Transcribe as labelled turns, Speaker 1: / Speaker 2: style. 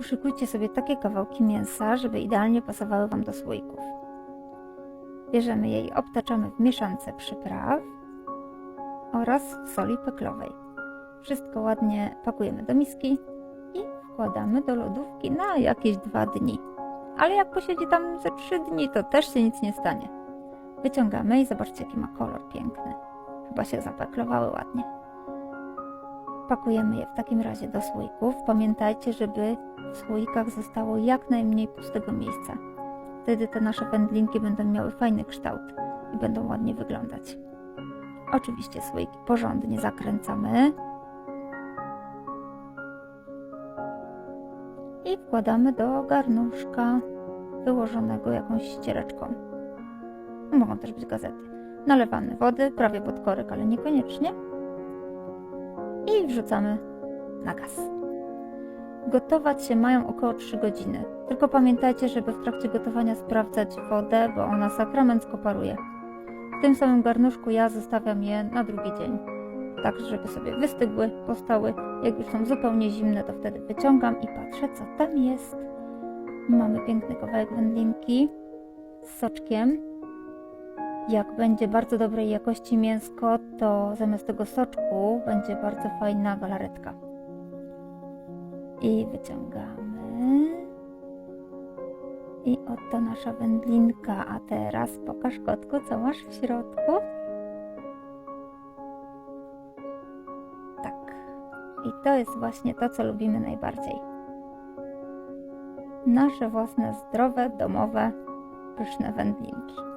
Speaker 1: Uszykujcie sobie takie kawałki mięsa, żeby idealnie pasowały Wam do słoików. Bierzemy je i obtaczamy w mieszance przypraw oraz soli peklowej. Wszystko ładnie pakujemy do miski i wkładamy do lodówki na jakieś dwa dni. Ale jak posiedzi tam ze trzy dni, to też się nic nie stanie. Wyciągamy i zobaczcie, jaki ma kolor piękny. Chyba się zapeklowały ładnie. Pakujemy je w takim razie do słoików. Pamiętajcie, żeby w słoikach zostało jak najmniej pustego miejsca. Wtedy te nasze wędlinki będą miały fajny kształt i będą ładnie wyglądać. Oczywiście słoiki porządnie zakręcamy i wkładamy do garnuszka wyłożonego jakąś ściereczką. Mogą też być gazety. Nalewamy wody prawie pod korek, ale niekoniecznie. I wrzucamy na gaz. Gotować się mają około 3 godziny. Tylko pamiętajcie, żeby w trakcie gotowania sprawdzać wodę, bo ona sakramencko paruje. W tym samym garnuszku ja zostawiam je na drugi dzień. Tak, żeby sobie wystygły, postały. Jak już są zupełnie zimne, to wtedy wyciągam i patrzę, co tam jest. Mamy piękny kawałek wędlinki z soczkiem. Jak będzie bardzo dobrej jakości mięsko, to zamiast tego soczku będzie bardzo fajna galaretka. I wyciągamy. I oto nasza wędlinka. A teraz pokaż kotku, co masz w środku. Tak. I to jest właśnie to, co lubimy najbardziej. Nasze własne, zdrowe, domowe, pyszne wędlinki.